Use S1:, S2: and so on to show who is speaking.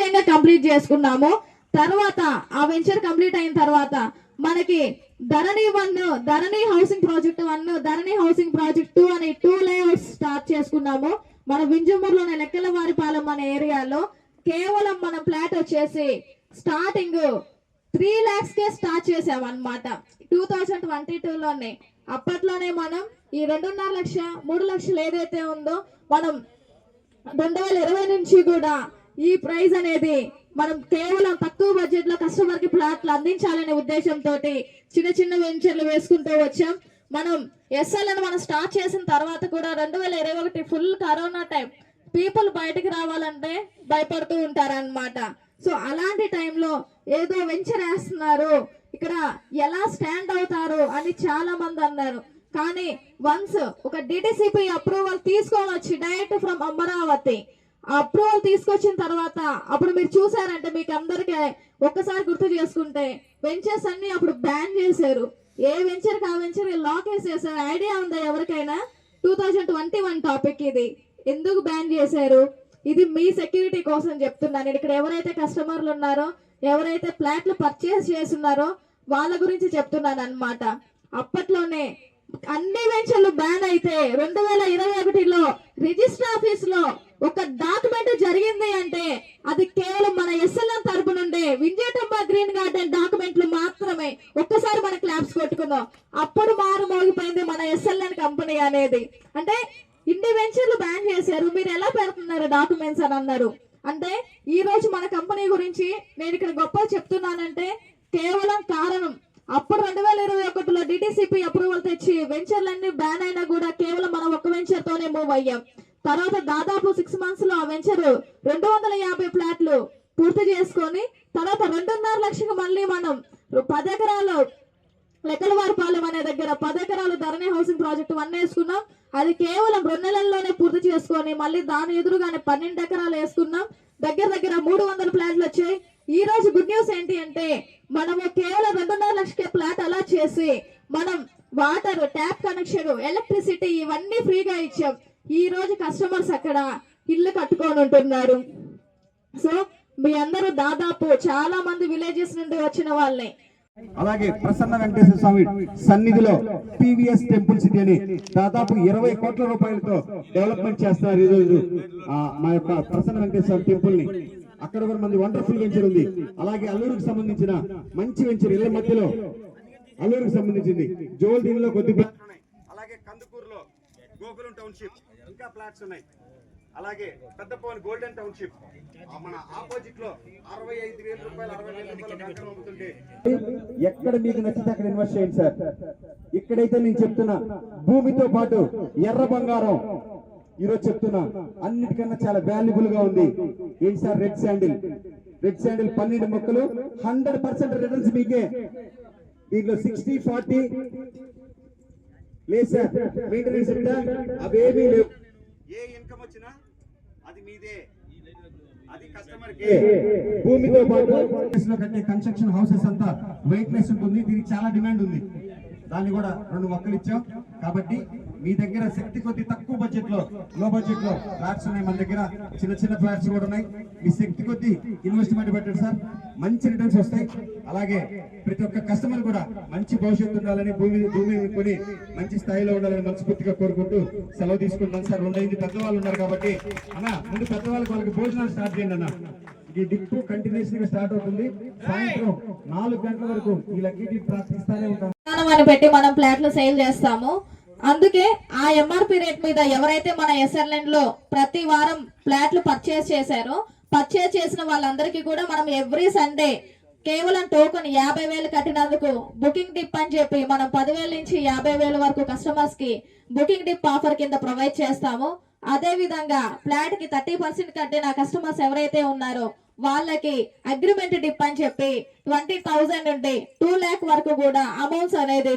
S1: దిగ్విజయంగా కంప్లీట్ చేసుకున్నాము. తర్వాత ఆ వెంచర్ కంప్లీట్ అయిన తర్వాత మనకి Dharani one Dharani housing project one Dharani housing project two అనే టూ లేఅవుట్స్ స్టార్ట్ చేసుకున్నాము. మన వింజమూరులోని లెక్కలవారిపాలెం అనే ఏరియాలో కేవలం మన ఫ్లాట్ వచ్చేసి స్టార్టింగ్ త్రీ ల్యాక్స్ కే స్టార్ట్ చేసాం అనమాట టూ థౌజండ్ ట్వంటీ టూలోనే. అప్పట్లోనే మనం ఈ రెండున్నర లక్ష మూడు లక్షలు ఏదైతే ఉందో మనం రెండు వేల ఇరవై నుంచి కూడా ఈ ప్రైజ్ అనేది మనం కేవలం తక్కువ బడ్జెట్లో కస్టమర్కి ప్లాట్లు అందించాలనే ఉద్దేశంతో చిన్న చిన్న వెంచర్లు వేసుకుంటూ వచ్చాం. మనం ఎస్ఎల్ఎన్ మనం స్టార్ట్ చేసిన తర్వాత కూడా రెండు వేల ఇరవై ఒకటి ఫుల్ కరోనా టైం పీపుల్ బయటికి రావాలంటే భయపడుతూ ఉంటారన్నమాట. సో అలాంటి టైంలో ఏదో వెంచర్ వేస్తున్నారు. ఇక్కడ ఎలా స్టాండ్ అవుతారు అని చాలా మంది అన్నారు. కానీ వన్స్ ఒక డిటిసిపి అప్రూవల్ తీసుకొని వచ్చి డైరెక్ట్ ఫ్రమ్ అమరావతి అప్రూవల్ తీసుకొచ్చిన తర్వాత అప్పుడు మీరు చూసారంటే మీకు అందరికి ఒక్కసారి గుర్తు చేసుకుంటే వెంచర్స్ అన్ని అప్పుడు బ్యాన్ చేశారు. ఏ వెంచర్ కా వెంచర్ లాక్ వేసేసారు. ఐడియా ఉందా ఎవరికైనా? Two thousand twenty one topic ఇది. ఎందుకు బ్యాన్ చేశారు? ఇది మీ సెక్యూరిటీ కోసం చెప్తున్నాను. నేను ఇక్కడ ఎవరైతే కస్టమర్లు ఉన్నారో ఎవరైతే ఫ్లాట్లు పర్చేస్ చేస్తున్నారో వాళ్ళ గురించి చెప్తున్నాను అన్నమాట. అప్పట్లోనే అన్ని వెంచర్లు బ్యాన్ అయితే రెండు వేల ఇరవై ఒకటిలో రిజిస్టర్ ఆఫీస్లో ఒక డాక్యుమెంట్ జరిగింది అంటే అది కేవలం మన ఎస్ఎల్ఎన్ తరపు నుండి వింజేటమ్మ గ్రీన్ గార్డెన్ డాక్యుమెంట్లు మాత్రమే ఒక్కసారి మన క్లాప్స్ కొట్టుకుందాం. అప్పుడు మారు మోగిపోయింది మన ఎస్ఎల్ఎన్ కంపెనీ అనేది. అంటే ఇన్ని వెంచర్లు బ్యాన్ చేశారు. మీరు ఎలా పెడుతున్నారు డాక్యుమెంట్స్ అని అన్నారు. అంటే ఈ రోజు మన కంపెనీ గురించి నేను ఇక్కడ గొప్ప చెప్తున్నానంటే కేవలం కారణం అప్పుడు రెండు వేల ఇరవై ఒకటిలో డిటిసిపి అప్రూవల్ తెచ్చి వెంచర్లన్నీ బ్యాన్ అయినా కూడా కేవలం మనం ఒక వెంచర్ తోనే మూవ్ అయ్యాం. తర్వాత దాదాపు సిక్స్ మంత్స్లో ఆ వెంచర్ రెండు వందల యాభై ఫ్లాట్లు పూర్తి చేసుకొని తర్వాత రెండున్నర లక్షకు మళ్ళీ మనం పది ఎకరాలు లెక్కలవారిపాలెం అనే దగ్గర పది ఎకరాలు ధరణి హౌసింగ్ ప్రాజెక్ట్ వన్ వేసుకున్నాం. అది కేవలం రెండు నెలల్లోనే పూర్తి చేసుకొని మళ్ళీ దాని ఎదురుగానే పన్నెండు ఎకరాలు వేసుకున్నాం. దగ్గర దగ్గర మూడు వందల ప్లాట్లు వచ్చాయి. ఈ రోజు గుడ్ న్యూస్ ఏంటి అంటే మనము కేవలం రెండున్నర లక్షల ప్లాట్ అలా చేసి మనం వాటర్ ట్యాప్ కనెక్షన్ ఎలక్ట్రిసిటీ ఇవన్నీ ఫ్రీగా ఇచ్చాం. ఈ రోజు కస్టమర్స్ అక్కడ ఇల్లు కట్టుకొని ఉంటున్నారు. సో మీ అందరూ దాదాపు చాలా మంది విలేజెస్ నుండి వచ్చిన వాళ్ళే.
S2: అలాగే ప్రసన్న వెంకటేశ్వర స్వామి సన్నిధిలో పివిఎస్ టెంపుల్ సిటీ అని దాదాపు ఇరవై కోట్ల రూపాయలతో డెవలప్మెంట్ చేస్తున్నారు ఈరోజు మా యొక్క ప్రసన్న వెంకటేశ్వర టెంపుల్ని. అక్కడ కూడా మంది వండర్ఫుల్ వెంచర్ ఉంది. అలాగే అల్లూరుకు సంబంధించిన మంచి వెంచర్ ఇళ్ళ మధ్యలో అల్లూరుకు సంబంధించింది. జోల్ దీనిలో కొద్దిగా టౌన్షిప్ ఇంకా ఫ్లాట్స్ ఉన్నాయి. అలాగే పెద్దపవన్ గోల్డెన్ టౌన్షిప్. మన ఆపోజిట్లో అరవై ఐదు వేల రూపాయలు అరవై వేల రూపాయలు అమ్ముతుంటే. ఎక్కడ మీకు నచ్చితే అక్కడ ఇన్వెస్ట్ చేయండి సార్. ఇక్కడైతే నేను చెప్తున్నా భూమితో పాటు ఎర్ర బంగారం. ఈరోజు చెప్తున్నా అన్నిటికన్నా చాలా వాల్యుబుల్గా ఉంది. ఏంటి sir red sandal red sandal పన్నెండు మొక్కలు హండ్రెడ్ పర్సెంట్ రిటర్న్స్ మీకే. దీంట్లో సిక్స్టీ ఫార్టీ లేదు సార్ మెయింటెనెన్స్ ఉందా అవేమీ లేవు. ఏ ఇన్కమ్ వచ్చినా అది మీదే. అది కస్టమర్ భూమితో పాటు లో కట్టే కన్స్ట్రక్షన్ హౌసెస్ అంతా వెయిట్లెస్ ఉంటుంది. దీనికి చాలా డిమాండ్ ఉంది. దాన్ని కూడా రెండు మొక్కలు ఇచ్చాం. కాబట్టి మీ దగ్గర శక్తి కొద్ది తక్కువ బడ్జెట్లో లో బడ్జెట్లో ఫ్లాట్స్ ఉన్నాయి మన దగ్గర. చిన్న చిన్న ఫ్లాట్స్ కూడా ఉన్నాయి. మీ శక్తి కొద్ది ఇన్వెస్ట్మెంట్ పెట్టండి సార్. మంచి రిటర్న్స్ వస్తాయి. అలాగే ప్రతి ఒక్క కస్టమర్ కూడా మంచి భవిష్యత్తు ఉండాలని భూమి భూమి కొని మంచి స్థాయిలో ఉండాలని మనస్ఫూర్తిగా కోరుకుంటూ సెలవు తీసుకుంటున్నాను సార్. రెండు ఐదు పెద్దవాళ్ళు ఉన్నారు కాబట్టి. అన్న ముందు పెద్దవాళ్ళకి వాళ్ళకి భోజనాలు స్టార్ట్ చేయండి అన్న. ఈ డిప్ కంటిన్యూస్గా స్టార్ట్ అవుతుంది. సాయంత్రం నాలుగు గంటల వరకు ఈ లక్కీ ప్రార్థిస్తానే ఉంటాం
S1: పెట్టి మనం ప్లాట్లు సేల్ చేస్తాము. అందుకే ఆ ఎంఆర్పి రేట్ మీద ఎవరైతే మన ఎస్ఆర్లెండ్లో ప్రతి వారం ఫ్లాట్లు పర్చేస్ చేశారో పర్చేస్ చేసిన వాళ్ళందరికీ కూడా మనం ఎవ్రీ సండే కేవలం టోకెన్ యాభై వేలు కట్టినందుకు బుకింగ్ డిప్ అని చెప్పి మనం పదివేల నుంచి యాభై వేల వరకు కస్టమర్స్కి బుకింగ్ డిప్ ఆఫర్ కింద ప్రొవైడ్ చేస్తాము. అదే విధంగా ఫ్లాట్కి థర్టీ పర్సెంట్ కట్టిన కస్టమర్స్ ఎవరైతే ఉన్నారో వాళ్ళకి అగ్రిమెంట్ డిప్ అని చెప్పి ట్వంటీ థౌజండ్ నుండి టూ ల్యాక్ వరకు కూడా అమౌంట్స్ అనేది